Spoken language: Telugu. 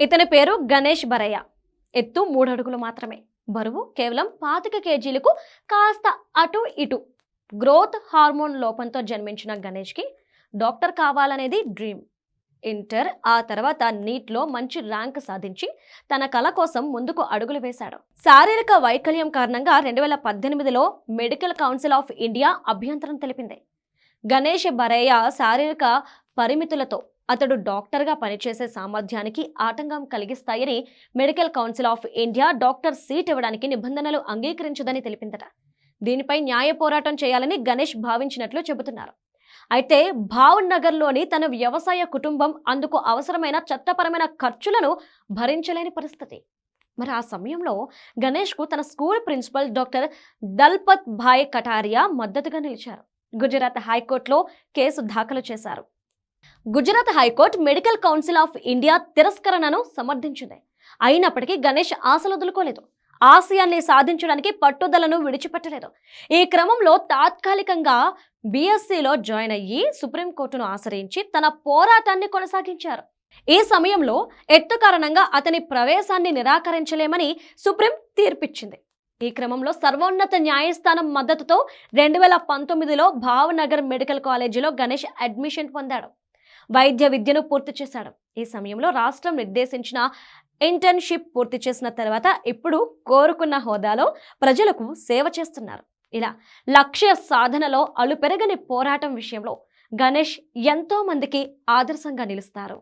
ఇతని పేరు గణేష్ బరయ్య. ఎత్తు మూడు అడుగులు మాత్రమే. బరువు కేవలం పాతిక కేజీలకు కాస్త అటు ఇటు. గ్రోత్ హార్మోన్ లోపంతో జన్మించిన గణేష్కి డాక్టర్ కావాలనేది డ్రీమ్. ఇంటర్ ఆ తర్వాత నీట్లో మంచి ర్యాంక్ సాధించి తన కళ కోసం ముందుకు అడుగులు వేశాడు. శారీరక వైకల్యం కారణంగా రెండు వేల పద్దెనిమిదిలో మెడికల్ కౌన్సిల్ ఆఫ్ ఇండియా అభ్యంతరం తెలిపింది. గణేష్ బరయ్య శారీరక పరిమితులతో అతడు డాక్టర్గా పనిచేసే సామర్థ్యానికి ఆటంకం కలిగిస్తాయని medical council of India doctor seat ఇవ్వడానికి నిబంధనలు అంగీకరించదని తెలిపిందట. దీనిపై న్యాయ పోరాటం చేయాలని గణేష్ భావించినట్లు చెబుతున్నారు. అయితే భావన్ నగర్లోని తన వ్యవసాయ కుటుంబం అందుకు అవసరమైన చట్టపరమైన ఖర్చులను భరించలేని పరిస్థితి. మరి ఆ సమయంలో గణేష్కు తన school principal doctor Dalpat Bhai Katariya మద్దతుగా నిలిచారు. గుజరాత్ హైకోర్టులో కేసు దాఖలు చేశారు. Gujarat high court medical council of India తిరస్కరణను సమర్థించింది. అయినప్పటికీ గణేష్ ఆశలు వదులుకోలేదు. ఆశయాన్ని సాధించడానికి పట్టుదలను విడిచిపెట్టలేదు. ఈ క్రమంలో తాత్కాలికంగా బీఎస్సీలో జాయిన్ అయ్యి సుప్రీంకోర్టును ఆశ్రయించి తన పోరాటాన్ని కొనసాగించారు. ఈ సమయంలో ఎత్తు కారణంగా అతని ప్రవేశాన్ని నిరాకరించలేమని సుప్రీం తీర్పిచ్చింది. ఈ క్రమంలో సర్వోన్నత న్యాయస్థానం మద్దతుతో రెండు వేల పంతొమ్మిదిలో భావనగర్ మెడికల్ కాలేజీలో గణేష్ అడ్మిషన్ పొందాడు. వైద్య విద్యను పూర్తి చేశాడు. ఈ సమయంలో రాష్ట్రం నిర్దేశించిన ఇంటర్న్షిప్ పూర్తి చేసిన తర్వాత ఇప్పుడు కోరుకున్న హోదాలో ప్రజలకు సేవ చేస్తున్నారు. ఇలా లక్ష్య సాధనలో అలుపెరగని పోరాటం విషయంలో గణేష్ ఎంతో మందికి ఆదర్శంగా నిలుస్తారు.